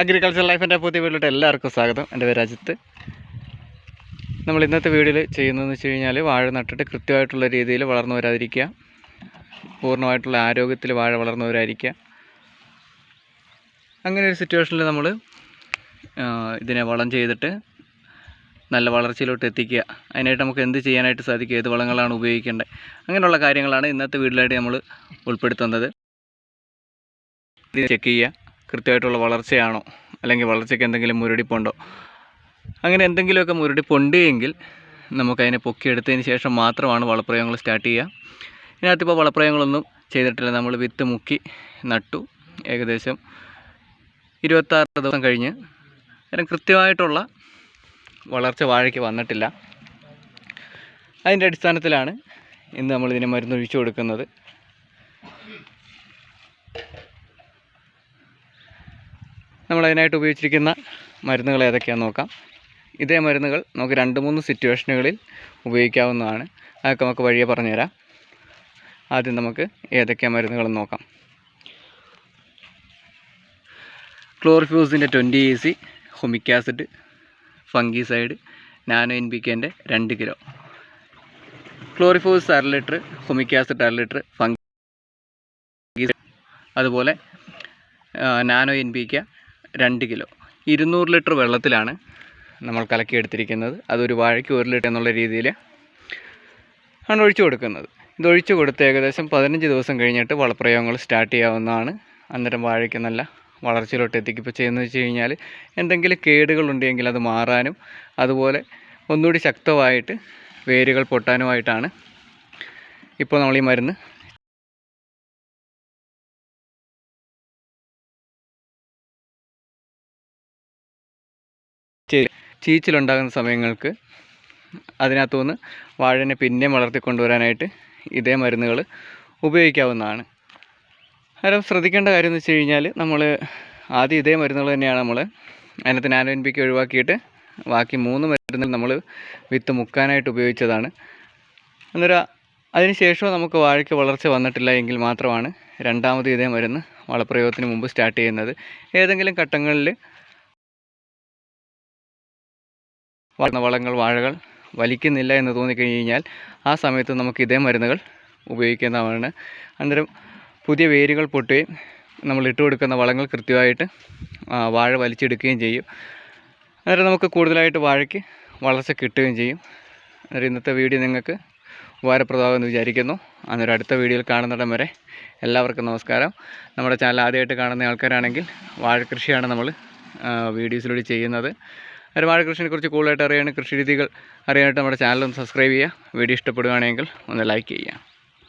Agriculture ലൈഫിന്റെ പുതിയ വീട്ടിലോട്ട് എല്ലാവർക്കും സ്വാഗതം. എന്റെ പേര് അജിത്ത്. നമ്മൾ ഇന്നത്തെ വീഡിയോയിൽ ചെയ്യുന്നതെന്ന് വെച്ച് കഴിഞ്ഞാൽ വാഴ നട്ടിട്ട് കൃത്യമായിട്ടുള്ള രീതിയിൽ വളർന്നു വരാതിരിക്കുക പൂർണമായിട്ടുള്ള ആരോഗ്യത്തിൽ വാഴ വളർന്നു വരാതിരിക്കുക അങ്ങനെ ഒരു സിറ്റുവേഷനിൽ നമ്മൾ ഇതിനെ വളം ചെയ്തിട്ട് നല്ല വളർച്ചയിലോട്ട് എത്തിക്കുക. അതിനായിട്ട് നമുക്ക് എന്ത് ചെയ്യാനായിട്ട് സാധിക്കും? ഏത് വളങ്ങളാണ് ഉപയോഗിക്കേണ്ടത്? അങ്ങനെയുള്ള കാര്യങ്ങളാണ് ഇന്നത്തെ വീട്ടിലായിട്ട് നമ്മൾ ഉൾപ്പെടുത്തുന്നത്. ചെക്ക് ചെയ്യുക. കൃത്യമായിട്ടുള്ള വളർച്ചയാണോ? അല്ലെങ്കിൽ വളർച്ചയ്ക്ക് എന്തെങ്കിലും മുരടിപ്പുണ്ടോ? അങ്ങനെ എന്തെങ്കിലുമൊക്കെ മുരടിപ്പുണ്ട് എങ്കിൽ നമുക്കതിനെ പൊക്കിയെടുത്തതിന് ശേഷം മാത്രമാണ് വളപ്രയോഗങ്ങൾ സ്റ്റാർട്ട് ചെയ്യുക. ഇതിനകത്തിപ്പോൾ വളപ്രയോഗങ്ങളൊന്നും ചെയ്തിട്ടില്ല. നമ്മൾ വിത്ത് മുക്കി നട്ടു. ഏകദേശം ഇരുപത്താറ് ദിവസം കഴിഞ്ഞ് അതിന് കൃത്യമായിട്ടുള്ള വളർച്ച വാഴയ്ക്ക് വന്നിട്ടില്ല. അതിന്റെ അടിസ്ഥാനത്തിലാണ് ഇന്ന് നമ്മളിതിനെ മരുന്ന് ഒഴിച്ചു കൊടുക്കുന്നത്. നമ്മൾ അതിനായിട്ട് ഉപയോഗിച്ചിരിക്കുന്ന മരുന്നുകൾ ഏതൊക്കെയാണെന്ന് നോക്കാം. ഇതേ മരുന്നുകൾ നമുക്ക് രണ്ട് മൂന്ന് സിറ്റുവേഷനുകളിൽ ഉപയോഗിക്കാവുന്നതാണ്. അതൊക്കെ നമുക്ക് വഴിയെ പറഞ്ഞുതരാം. ആദ്യം നമുക്ക് ഏതൊക്കെയാണ് മരുന്നുകളെന്ന് നോക്കാം. ക്ലോറിഫ്യൂസിന്റെ twenty E C humic acid fungicide nano N രണ്ട് കിലോ. ക്ലോറിഫോസ് അര ലിറ്റർ ഹൊമിക് ആസിഡ് അര ലിറ്റർ ഫംഗി അതുപോലെ നാനോ എൻ രണ്ട് കിലോ. ഇരുന്നൂറ് ലിറ്റർ വെള്ളത്തിലാണ് നമ്മൾ കലക്കിയെടുത്തിരിക്കുന്നത്. അതൊരു വാഴയ്ക്ക് ഒരു ലിറ്റർ എന്നുള്ള രീതിയിൽ ആണ് ഒഴിച്ചു കൊടുക്കുന്നത്. ഇത് ഒഴിച്ചു കൊടുത്ത് ഏകദേശം പതിനഞ്ച് ദിവസം കഴിഞ്ഞിട്ട് വളപ്രയോഗങ്ങൾ സ്റ്റാർട്ട് ചെയ്യാവുന്നതാണ്. അന്നേരം വാഴയ്ക്ക് നല്ല വളർച്ചയിലോട്ട് എത്തിക്കും. ഇപ്പോൾ ചെയ്യുന്നത് വെച്ച് കഴിഞ്ഞാൽ എന്തെങ്കിലും കേടുകളുണ്ടെങ്കിൽ അത് മാറാനും അതുപോലെ ഒന്നുകൂടി ശക്തമായിട്ട് വേരുകൾ പൊട്ടാനുമായിട്ടാണ് ഇപ്പോൾ നമ്മൾ ഈ മരുന്ന് ചീച്ചിലുണ്ടാകുന്ന സമയങ്ങൾക്ക് അതിനകത്തുനിന്ന് വാഴനെ പിന്നെ വളർത്തിക്കൊണ്ടുവരാനായിട്ട് ഇതേ മരുന്നുകൾ ഉപയോഗിക്കാവുന്നതാണ്. അന്നേരം ശ്രദ്ധിക്കേണ്ട കാര്യം എന്ന് വെച്ച് കഴിഞ്ഞാൽ നമ്മൾ ആദ്യം ഇതേ മരുന്നുകൾ തന്നെയാണ് നമ്മൾ അതിനകത്ത് നാനോ എൻ പിക്ക് ഒഴിവാക്കിയിട്ട് ബാക്കി മൂന്ന് മരുന്നുകൾ നമ്മൾ വിത്ത് മുക്കാനായിട്ട് ഉപയോഗിച്ചതാണ്. അന്നേരം അതിന് ശേഷം നമുക്ക് വാഴയ്ക്ക് വളർച്ച വന്നിട്ടില്ല എങ്കിൽ മാത്രമാണ് രണ്ടാമത് ഇതേ മരുന്ന് വളപ്രയോഗത്തിന് മുമ്പ് സ്റ്റാർട്ട് ചെയ്യുന്നത്. ഏതെങ്കിലും ഘട്ടങ്ങളിൽ വളർന്ന വളങ്ങൾ വാഴകൾ വലിക്കുന്നില്ല എന്ന് തോന്നിക്കഴിഞ്ഞ് കഴിഞ്ഞാൽ ആ സമയത്ത് നമുക്ക് ഇതേ മരുന്നുകൾ ഉപയോഗിക്കുന്നതാണ് അന്നേരം പുതിയ വേരുകൾ പൊട്ടുകയും നമ്മൾ ഇട്ട് കൊടുക്കുന്ന വളങ്ങൾ കൃത്യമായിട്ട് വാഴ വലിച്ചെടുക്കുകയും ചെയ്യും. അന്നേരം നമുക്ക് കൂടുതലായിട്ട് വാഴയ്ക്ക് വളർച്ച കിട്ടുകയും ചെയ്യും. അന്നേരം ഇന്നത്തെ വീഡിയോ നിങ്ങൾക്ക് ഉപകാരപ്രദമാകുമെന്ന് വിചാരിക്കുന്നു. അന്നേരം അടുത്ത വീഡിയോയിൽ കാണുന്നിടം വരെ എല്ലാവർക്കും നമസ്കാരം. നമ്മുടെ ചാനൽ ആദ്യമായിട്ട് കാണുന്ന ആൾക്കാരാണെങ്കിൽ വാഴക്കൃഷിയാണ് നമ്മൾ വീഡിയോസിലൂടെ ചെയ്യുന്നത്. ഒരു വാഴകൃഷിനെ കുറിച്ച് കൂടുതലായിട്ട് അറിയാൻ കൃഷി രീതികൾ അറിയാനായിട്ട് നമ്മുടെ ചാനലും സബ്സ്ക്രൈബ് ചെയ്യുക. വീഡിയോ ഇഷ്ടപ്പെടുകയാണെങ്കിൽ ഒന്ന് ലൈക്ക് ചെയ്യുക.